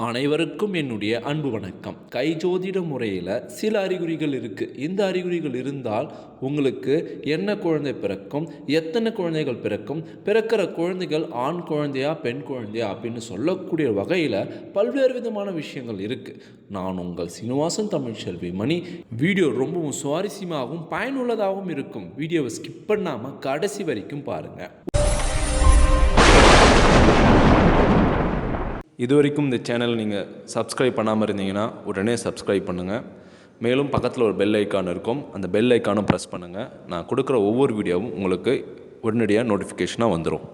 அனைவருக்கும் என்னுடைய அன்பு வணக்கம். கை ஜோதிட முறையில் சில அறிகுறிகள் இருக்குது இந்த அறிகுறிகள் இருந்தால் உங்களுக்கு என்ன குழந்தை பிறக்கும் எத்தனை குழந்தைகள் பிறக்கும் பிறக்கிற குழந்தைகள் ஆண் குழந்தையா பெண் குழந்தையா அப்படின்னு சொல்லக்கூடிய வகையில் பல்வேறு விதமான விஷயங்கள் இருக்குது நான் உங்கள் சீனிவாசன் தமிழ்ச்செல்வி மணி வீடியோ ரொம்பவும் சுவாரஸ்யமாகவும் பயனுள்ளதாகவும் இருக்கும். வீடியோவை ஸ்கிப் பண்ணாமல் கடைசி வரைக்கும் பாருங்கள் இது வரைக்கும் இந்த சேனல் நீங்கள் சப்ஸ்கிரைப் பண்ணாமல் இருந்தீங்கன்னா உடனே சப்ஸ்கிரைப் பண்ணுங்கள் மேலும் பக்கத்தில் ஒரு பெல் ஐக்கான் இருக்கும். அந்த பெல் ஐக்கானும் ப்ரெஸ் பண்ணுங்கள் நான் கொடுக்குற ஒவ்வொரு வீடியோவும் உங்களுக்கு உடனடியாக நோட்டிஃபிகேஷனாக வந்துடும்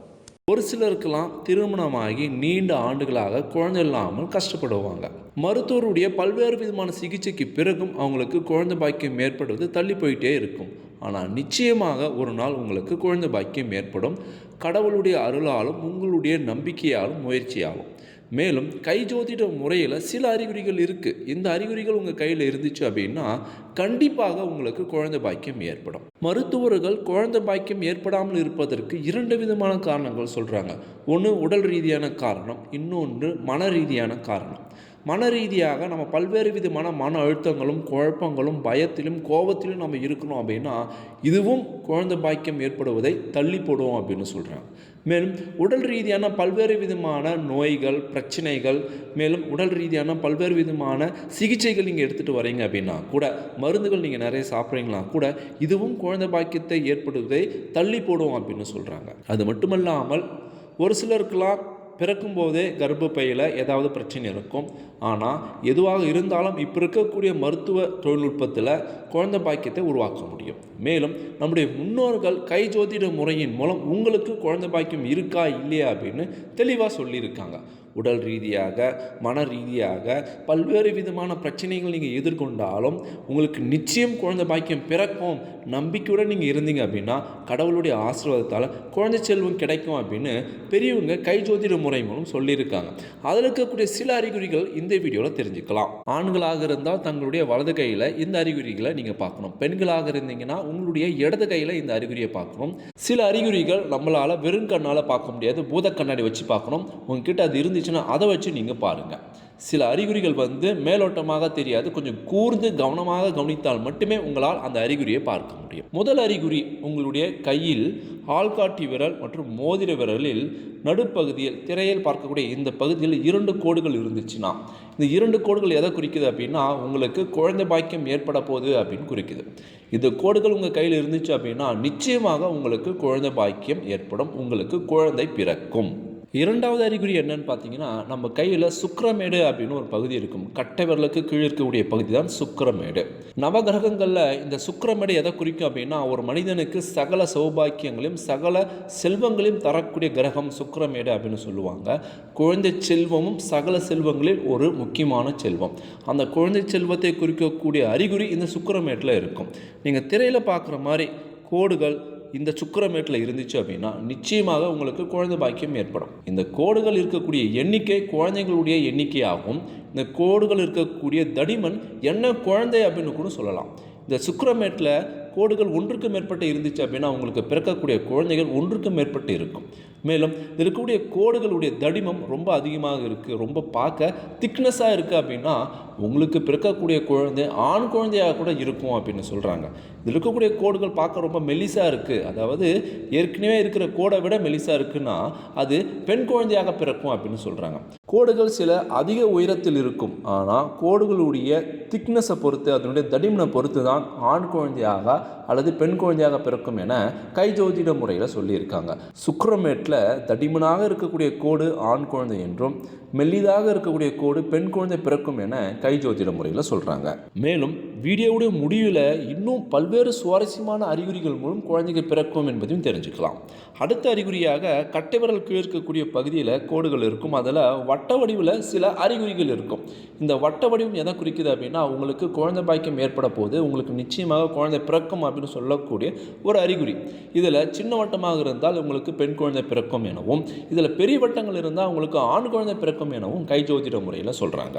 ஒரு சிலருக்கெல்லாம் திருமணமாகி நீண்ட ஆண்டுகளாக குழந்தை இல்லாமல் கஷ்டப்படுவாங்க. மருத்துவருடைய பல்வேறு விதமான சிகிச்சைக்கு பிறகும் அவங்களுக்கு குழந்தை பாக்கியம் ஏற்படுவது தள்ளி போயிட்டே இருக்கும். ஆனால் நிச்சயமாக ஒரு நாள் உங்களுக்கு குழந்தை பாக்கியம் ஏற்படும். கடவுளுடைய அருளாலும் உங்களுடைய நம்பிக்கையாலும் முயற்சியாலும் மேலும் கை ஜோதிட முறையில் சில அறிகுறிகள் இருக்குது இந்த அறிகுறிகள் உங்கள் கையில் இருந்துச்சு அப்படின்னா கண்டிப்பாக உங்களுக்கு குழந்தை பாக்கியம் ஏற்படும். மருத்துவர்கள் குழந்தை பாக்கியம் ஏற்படாமல் இருப்பதற்கு இரண்டு விதமான காரணங்கள் சொல்கிறாங்க ஒன்று உடல் ரீதியான காரணம் இன்னொன்று மன ரீதியான காரணம். மன ரீதியாக நம்ம பல்வேறு விதமான மன அழுத்தங்களும் குழப்பங்களும் பயத்திலும் கோபத்திலும் நம்ம இருக்கணும் அப்படின்னா இதுவும் குழந்தை பாக்கியம் ஏற்படுவதை தள்ளி போடுவோம் அப்படின்னு சொல்கிறாங்க மேலும் உடல் ரீதியான பல்வேறு விதமான நோய்கள் பிரச்சனைகள் மேலும் உடல் ரீதியான பல்வேறு விதமான சிகிச்சைகள் நீங்கள் எடுத்துகிட்டு வரீங்க அப்படின்னா கூட மருந்துகள் நீங்கள் நிறைய சாப்பிட்றீங்களா கூட இதுவும் குழந்தை பாக்கியத்தை ஏற்படுவதை தள்ளி போடுவோம் அப்படின்னு சொல்கிறாங்க அது மட்டுமல்லாமல் ஒரு சிலருக்கெல்லாம் பிறக்கும்போதே கர்ப்பப்பையில் ஏதாவது பிரச்சனை இருக்கும். ஆனால் எதுவாக இருந்தாலும் இப்போ இருக்கக்கூடிய மருத்துவ தொழில்நுட்பத்தில் குழந்தை பாக்கியத்தை உருவாக்க முடியும். மேலும் நம்முடைய முன்னோர்கள் கை ஜோதிட முறையின் மூலம் உங்களுக்கு குழந்தை பாக்கியம் இருக்கா இல்லையா அப்படின்னு தெளிவாக சொல்லியிருக்காங்க. உடல் ரீதியாக மன ரீதியாக பல்வேறு விதமான பிரச்சனைகள் நீங்கள் எதிர்கொண்டாலும் உங்களுக்கு நிச்சயம் குழந்தை பாக்கியம் பிறக்கும் நம்பிக்கையுடன் நீங்கள் இருந்தீங்க அப்படின்னா கடவுளுடைய ஆசீர்வாதத்தால் குழந்தை செல்வம் கிடைக்கும் அப்படின்னு பெரியவங்க கை ஜோதிட முறை மூலம் சொல்லியிருக்காங்க. அதில் இருக்கக்கூடிய சில அறிகுறிகள் இந்த வீடியோவில் தெரிஞ்சுக்கலாம். ஆண்களாக இருந்தால் தங்களுடைய வலது கையில் இந்த அறிகுறிகளை நீங்கள் பார்க்கணும். பெண்களாக இருந்தீங்கன்னா உங்களுடைய இடது கையில் இந்த அறிகுறியை பார்க்கணும். சில அறிகுறிகள் நம்மளால் வெறும் கண்ணால் பார்க்க முடியாது. பூத கண்ணாடி வச்சு பார்க்கணும். உங்ககிட்ட அது இருந்துச்சுன்னா அதை வச்சு நீங்கள் பாருங்கள் சில அறிகுறிகள் வந்து மேலோட்டமாக தெரியாது. கொஞ்சம் கூர்ந்து கவனமாக கவனித்தால் மட்டுமே உங்களால் அந்த அறிகுறியை பார்க்க முடியும். முதல் அறிகுறி உங்களுடைய கையில் ஆள்காட்டி விரல் மற்றும் மோதிர விரலில் நடுப்பகுதியில் திரையில் பார்க்கக்கூடிய இந்த பகுதியில் இரண்டு கோடுகள் இருந்துச்சுன்னா இந்த இரண்டு கோடுகள் எதை குறிக்குது அப்படின்னா உங்களுக்கு குழந்தை பாக்கியம் ஏற்பட போகுது அப்படின்னு குறிக்குது. இந்த கோடுகள் உங்கள் கையில் இருந்துச்சு அப்படின்னா நிச்சயமாக உங்களுக்கு குழந்தை பாக்கியம் ஏற்படும். உங்களுக்கு குழந்தை பிறக்கும். இரண்டாவது அறிகுறி என்னன்னு பார்த்தீங்கன்னா நம்ம கையில் சுக்கரமேடு அப்படின்னு ஒரு பகுதி இருக்கும். கட்டை விரலுக்கு கீழே இருக்கக்கூடிய பகுதி தான் சுக்கரமேடு. நவகிரகங்களில் இந்த சுக்கரமேடு எதை குறிக்கும் அப்படின்னா ஒரு மனிதனுக்கு சகல சௌபாக்கியங்களையும் சகல செல்வங்களையும் தரக்கூடிய கிரகம் சுக்கரமேடு அப்படின்னு சொல்லுவாங்க. குழந்தை செல்வமும் சகல செல்வங்களில் ஒரு முக்கியமான செல்வம். அந்த குழந்தை செல்வத்தை குறிக்கக்கூடிய அறிகுறி இந்த சுக்கரமேட்டில் இருக்கும். நீங்கள் திரையில் பார்க்குற மாதிரி கோடுகள் இந்த சுக்கரமேட்டில் இருந்துச்சு அப்படின்னா நிச்சயமாக உங்களுக்கு குழந்தை பாக்கியம் ஏற்படும். இந்த கோடுகள் இருக்கக்கூடிய எண்ணிக்கை குழந்தைங்களுடைய எண்ணிக்கையாகும். இந்த கோடுகள் இருக்கக்கூடிய தடிமன் என்ன குழந்தை அப்படின்னு கூட சொல்லலாம். இந்த சுக்கரமேட்டில் கோடுகள் ஒன்றுக்கு மேற்பட்டு இருந்துச்சு அப்படின்னா உங்களுக்கு பிறக்கக்கூடிய குழந்தைகள் ஒன்றுக்கு மேற்பட்டு இருக்கும். மேலும் இதில் இருக்கக்கூடிய கோடுகளுடைய தடிமம் ரொம்ப அதிகமாக இருக்குது ரொம்ப பார்க்க திக்னஸாக இருக்குது அப்படின்னா உங்களுக்கு பிறக்கக்கூடிய குழந்தை ஆண் குழந்தையாக கூட இருக்கும் அப்படின்னு சொல்கிறாங்க இதில் இருக்கக்கூடிய கோடுகள் பார்க்க ரொம்ப மெலிசாக இருக்குது அதாவது ஏற்கனவே இருக்கிற கோடை விட மெலிசாக இருக்குன்னா அது பெண் குழந்தையாக பிறக்கும் அப்படின்னு சொல்கிறாங்க கோடுகள் சில அதிக உயரத்தில் இருக்கும். ஆனால் கோடுகளுடைய திக்னஸை பொறுத்து அதனுடைய தடிமனை பொறுத்து தான் ஆண் குழந்தையாக அல்லது பெண் குழந்தையாக பிறக்கும் என கை ஜோதிட முறையில் சொல்லியிருக்காங்க. சுக்ரமேட்டில் தடிமனாக இருக்கக்கூடிய கோடு ஆண் குழந்தை என்றும் மெல்லிதாக இருக்கக்கூடிய கோடு பெண் குழந்தை பிறக்கும் என கை ஜோதிட முறையில் சொல்கிறாங்க மேலும் வீடியோவுடைய முடிவில் இன்னும் பல்வேறு சுவாரஸ்யமான அறிகுறிகள் மூலம் குழந்தைகள் பிறக்கும் என்பதையும் தெரிஞ்சுக்கலாம். அடுத்த அறிகுறியாக கட்டைவிரல் கீழ் இருக்கக்கூடிய பகுதியில் கோடுகள் இருக்கும். அதில் வட்ட வடிவில் சில அறிகுறிகள் இருக்கும். இந்த வட்ட வடிவம் எதை குறிக்குது அப்படின்னா உங்களுக்கு குழந்தை பாக்கியம் ஏற்பட போது உங்களுக்கு நிச்சயமாக குழந்தை பிறக்கும் அப்படின்னு சொல்லக்கூடிய ஒரு அறிகுறி. இதில் சின்ன வட்டமாக இருந்தால் உங்களுக்கு பெண் குழந்தை பிறக்கும் எனவும் இதில் பெரிய வட்டங்கள் இருந்தால் உங்களுக்கு ஆண் குழந்தை பிறக்கும் எனவும் கை ஜோதிட முறையில் சொல்கிறாங்க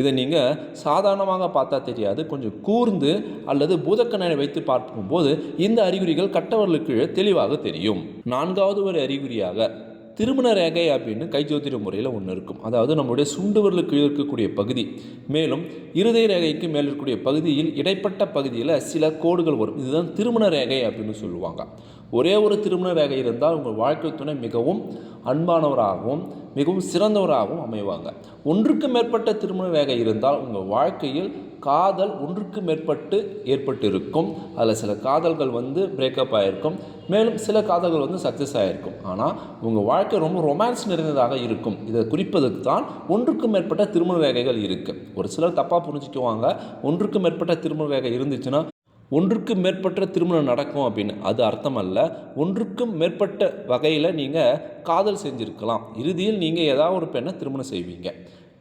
இதை நீங்கள் சாதாரணமாக பார்த்தா தெரியாது. கொஞ்சம் கூர்ந்து அல்லது பூதக்கண்ணனை வைத்து பார்க்கும்போது இந்த அறிகுறிகள் கட்டவர்களுக்கு கீழே தெளிவாக தெரியும். நான்காவது ஒரு அறிகுறியாக திருமண ரேகை அப்படின்னு கைஜோதிட முறையில் ஒன்று இருக்கும். அதாவது நம்முடைய சுண்டுவரலுக்கு கீழே இருக்கக்கூடிய பகுதி. மேலும் இருதய ரேகைக்கு மேல் இருக்கக்கூடிய பகுதியில் இடைப்பட்ட பகுதியில் சில கோடுகள் வரும். இதுதான் திருமண ரேகை அப்படின்னு சொல்லுவாங்க. ஒரே ஒரு திருமண ரேகை இருந்தால் உங்கள் வாழ்க்கை துணை மிகவும் அன்பானவராகவும் மிகவும் சிறந்தவராகவும் அமைவாங்க. ஒன்றுக்கு மேற்பட்ட திருமண ரேகை இருந்தால் உங்கள் வாழ்க்கையில் காதல் ஒன்றுக்கு மேற்பட்டு ஏற்பட்டு இருக்கும் அதில் சில காதல்கள் வந்து பிரேக்கப் ஆகிருக்கும் மேலும் சில காதல்கள் வந்து சக்ஸஸ் ஆகிருக்கும் ஆனால் உங்கள் வாழ்க்கை ரொம்ப ரொமான்ஸ் நிறைந்ததாக இருக்கும். இதை குறிப்பதற்கு தான் ஒன்றுக்கு மேற்பட்ட திருமண ரேகைகள் இருக்குது ஒரு சிலர் தப்பாக புரிஞ்சுக்குவாங்க. ஒன்றுக்கு மேற்பட்ட திருமண ரேகை இருந்துச்சுன்னா ஒன்றுக்கு மேற்பட்ட திருமணம் நடக்கும் அப்படின்னு. அது அர்த்தம் அல்ல ஒன்றுக்கும் மேற்பட்ட வகையில் நீங்கள் காதல் செஞ்சுருக்கலாம். இறுதியில் நீங்கள் ஏதாவது ஒரு பெண்ணை திருமணம் செய்வீங்க.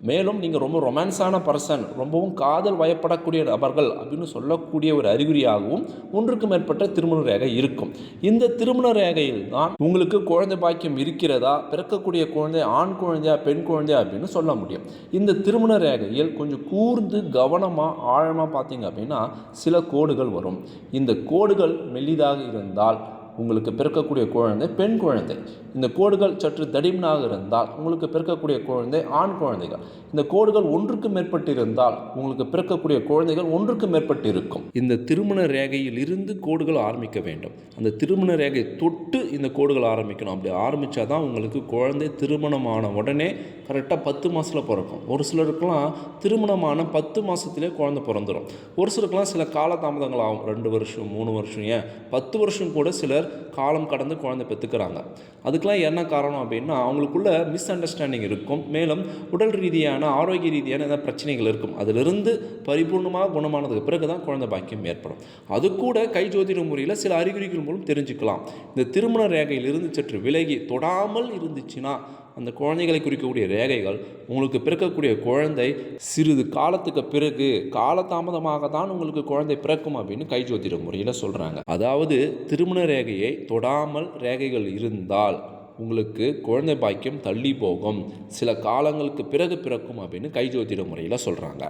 மேலும் நீங்கள் ரொம்ப ரொமான்ஸான பர்சன் ரொம்பவும் காதல் வயப்படக்கூடிய நபர்கள் அப்படின்னு சொல்லக்கூடிய ஒரு அறிகுறியாகவும் ஒன்றுக்கு மேற்பட்ட திருமண ரேகை இருக்கும். இந்த திருமண ரேகையில் தான் உங்களுக்கு குழந்தை பாக்கியம் இருக்கிறதா? பிறக்கக்கூடிய குழந்தை ஆண் குழந்தையா பெண் குழந்தையா அப்படின்னு சொல்ல முடியும். இந்த திருமண ரேகையில் கொஞ்சம் கூர்ந்து கவனமாக ஆழமாக பார்த்தீங்க அப்படின்னா சில கோடுகள் வரும். இந்த கோடுகள் மெல்லிதாக இருந்தால் உங்களுக்கு பிறக்கக்கூடிய குழந்தை பெண் குழந்தை. இந்த கோடுகள் சற்று தடிமனாக இருந்தால் உங்களுக்கு பிறக்கக்கூடிய குழந்தை ஆண் குழந்தைகள். இந்த கோடுகள் ஒன்றுக்கு மேற்பட்டிருந்தால் உங்களுக்கு பிறக்கக்கூடிய குழந்தைகள் ஒன்றுக்கு மேற்பட்டு இருக்கும். இந்த திருமண ரேகையில் இருந்து கோடுகள் ஆரம்பிக்க வேண்டும். அந்த திருமண ரேகை தொட்டு இந்த கோடுகள் ஆரம்பிக்கணும். அப்படி ஆரம்பித்தா தான் உங்களுக்கு குழந்தை திருமணமான உடனே கரெக்டாக பத்து மாதத்தில் பிறக்கும். ஒரு சிலருக்கெலாம் திருமணமான பத்து மாதத்துலேயே குழந்த பிறந்துடும் ஒரு சிலருக்குலாம் சில காலதாமதங்கள் ஆகும். ரெண்டு வருஷம் மூணு வருஷம் ஏன்? பத்து வருஷம் கூட சிலர் காலம் கடந்து குழந்தை பெற்றுக்கிறாங்க. அதுக்கெலாம் என்ன காரணம் அப்படின்னா அவங்களுக்குள்ள மிஸ் அண்டர்ஸ்டாண்டிங் இருக்கும். மேலும் உடல் ரீதியான ஆரோக்கிய ரீதியான ஏதாவது பிரச்சனைகள் இருக்கும். அதிலிருந்து பரிபூர்ணமாக குணமானதுக்கு பிறகு தான் குழந்தை பாக்கியம் ஏற்படும். அது கூட கை ஜோதிட முறையில் சில அறிகுறிகள் மூலம் தெரிஞ்சுக்கலாம். இந்த திருமண ரேகையிலிருந்து சற்று விலகி தொடாமல் இருந்துச்சுன்னா அந்த குழந்தைகளை குறிக்கக்கூடிய ரேகைகள் உங்களுக்கு பிறக்கக்கூடிய குழந்தை சிறிது காலத்துக்கு பிறகு காலதாமதமாக தான் உங்களுக்கு குழந்தை பிறக்கும் அப்படின்னு கை ஜோதிட முறையில் சொல்கிறாங்க அதாவது திருமண ரேகையை தொடாமல் ரேகைகள் இருந்தால் உங்களுக்கு குழந்தை பாக்கியம் தள்ளி போகும். சில காலங்களுக்கு பிறகு பிறக்கும் அப்படின்னு கை ஜோதிட முறையில் சொல்கிறாங்க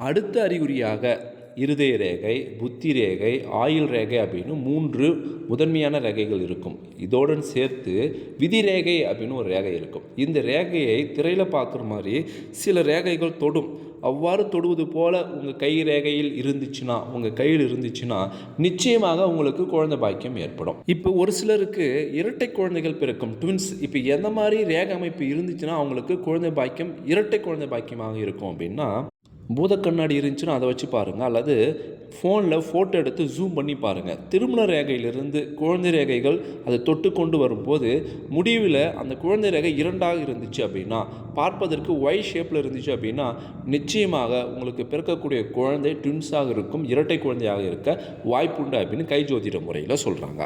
அடுத்த அறிகுறியாக இருதய ரேகை புத்தி ரேகை ஆயுள் ரேகை அப்படின்னு மூன்று முதன்மையான ரேகைகள் இருக்கும். இதோடன் சேர்த்து விதி ரேகை அப்படின்னு ஒரு ரேகை இருக்கும். இந்த ரேகையை திரையில் பார்க்குற மாதிரி சில ரேகைகள் தொடும். அவ்வாறு தொடுவது போல் உங்கள் கை ரேகையில் இருந்துச்சுன்னா உங்கள் கையில் இருந்துச்சுன்னா நிச்சயமாக உங்களுக்கு குழந்தை பாக்கியம் ஏற்படும். இப்போ ஒரு சிலருக்கு இரட்டை குழந்தைகள் பிறக்கும். ட்வின்ஸ் இப்போ எந்த மாதிரி ரேகை அமைப்பு இருந்துச்சுன்னா அவங்களுக்கு குழந்தை பாக்கியம் இரட்டை குழந்தை பாக்கியமாக இருக்கும் அப்படின்னா பூத கண்ணாடி இருந்துச்சுன்னா அதை வச்சு பாருங்கள் அல்லது ஃபோனில் ஃபோட்டோ எடுத்து ஜூம் பண்ணி பாருங்கள் திருமண ரேகையிலிருந்து குழந்தை ரேகைகள் அதை தொட்டு கொண்டு வரும்போது முடிவில் அந்த குழந்தை ரேகை இரண்டாக இருந்துச்சு அப்படின்னா பார்ப்பதற்கு ஒய் ஷேப்பில் இருந்துச்சு அப்படின்னா நிச்சயமாக உங்களுக்கு பிறக்கக்கூடிய குழந்தை ட்வின்ஸாக இருக்கும் இரட்டை குழந்தையாக இருக்க வாய்ப்புண்டு அப்படின்னு கை ஜோதிட முறையில் சொல்கிறாங்க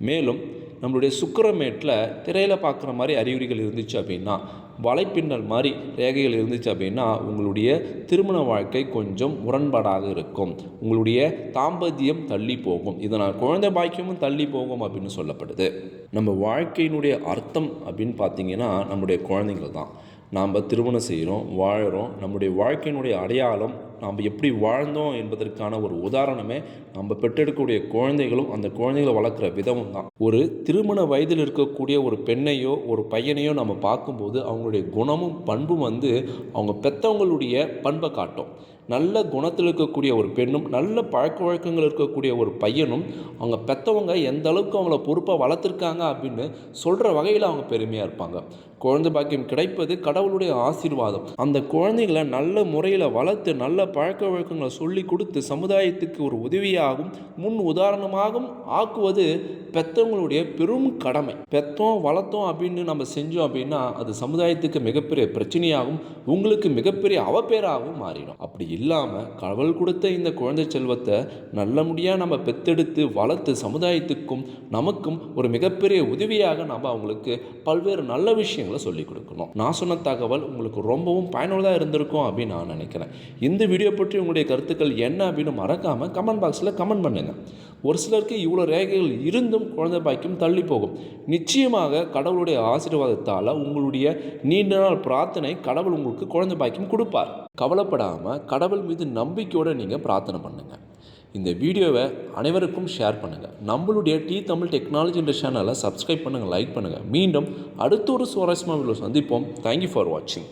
மேலும் நம்மளுடைய சுக்கரமேட்டில் திரையில் பார்க்குற மாதிரி அறிகுறிகள் இருந்துச்சு அப்படின்னா வலைப்பின்னல் மாதிரி ரேகைகள் இருந்துச்சு அப்படின்னா உங்களுடைய திருமண வாழ்க்கை கொஞ்சம் முரண்பாடாக இருக்கும். உங்களுடைய தாம்பத்தியம் தள்ளி போகும். இதனால் குழந்தை பாக்கியமும் தள்ளி போகும் அப்படின்னு சொல்லப்படுது. நம்ம வாழ்க்கையினுடைய அர்த்தம் அப்படின்னு பார்த்தீங்கன்னா நம்முடைய குழந்தைங்கள் தான். நாம் திருமணம் செய்கிறோம் வாழ்கிறோம். நம்முடைய வாழ்க்கையினுடைய அடையாளம் நாம் எப்படி வாழ்ந்தோம் என்பதற்கான ஒரு உதாரணமே நம்ம பெற்றெடுக்கக்கூடிய குழந்தைகளும் அந்த குழந்தைகளை வளர்க்குற விதமும் தான். ஒரு திருமண வயதில் இருக்கக்கூடிய ஒரு பெண்ணையோ ஒரு பையனையோ நம்ம பார்க்கும்போது அவங்களுடைய குணமும் பண்பும் வந்து அவங்க பெற்றவங்களுடைய பண்பை காட்டும். நல்ல குணத்தில் இருக்கக்கூடிய ஒரு பெண்ணும் நல்ல பழக்க வழக்கங்கள் இருக்கக்கூடிய ஒரு பையனும் அவங்க பெற்றவங்க எந்த அளவுக்கு அவங்கள பொறுப்பாக வளர்த்துருக்காங்க அப்படின்னு சொல்கிற வகையில் அவங்க பெருமையாக இருப்பாங்க. குழந்தை பாக்கியம் கிடைப்பது கடவுளுடைய ஆசீர்வாதம். அந்த குழந்தைகளை நல்ல முறையில் வளர்த்து நல்ல பழக்க வழக்கங்களை சொல்லி கொடுத்து சமுதாயத்துக்கு ஒரு உதவியாகவும் முன் உதாரணமாகவும் ஆக்குவது பெற்றவங்களுடைய பெரும் கடமை. பெற்றோம் வளர்த்தோம் அப்படின்னு நம்ம செஞ்சோம் அப்படின்னா அது சமுதாயத்துக்கு மிகப்பெரிய பிரச்சனையாகவும் உங்களுக்கு மிகப்பெரிய அவப்பேராகவும் மாறிடும். அப்படி இல்லாமல் கடவுள் கொடுத்த இந்த குழந்தை செல்வத்தை நல்லபடியாக நம்ம பெத்தெடுத்து வளர்த்து சமுதாயத்துக்கும் நமக்கும் ஒரு மிகப்பெரிய உதவியாக நம்ம அவங்களுக்கு பல்வேறு நல்ல விஷயங்களை சொல்லிக் கொடுக்கணும். நான் சொன்ன தகவல் உங்களுக்கு ரொம்பவும் பயனுள்ளதாக இருந்திருக்கும் அப்படின்னு நான் நினைக்கிறேன். இந்த வீடியோ பற்றி உங்களுடைய கருத்துக்கள் என்ன அப்படின்னு மறக்காமல் கமெண்ட் பாக்ஸில் கமெண்ட் பண்ணுங்கள் ஒரு சிலருக்கு இவ்வளோ ரேகைகள் இருந்தும் குழந்தை பாக்கியம் தள்ளி போகும். நிச்சயமாக கடவுளுடைய ஆசீர்வாதத்தால் உங்களுடைய நீண்ட நாள் பிரார்த்தனை கடவுள் உங்களுக்கு குழந்தை பாக்கியம் கொடுப்பார். கவலைப்படாமல் கடவுள் மீது நம்பிக்கையோடு நீங்கள் பிரார்த்தனை பண்ணுங்கள் இந்த வீடியோவை அனைவருக்கும் ஷேர் பண்ணுங்கள் நம்மளுடைய டி தமிழ் டெக்னாலஜி என்ற சேனலை சப்ஸ்கிரைப் பண்ணுங்கள் லைக் பண்ணுங்கள் மீண்டும் அடுத்த ஒரு சுவாரஸ்யமான சந்திப்போம். தேங்க்யூ ஃபார் வாட்சிங்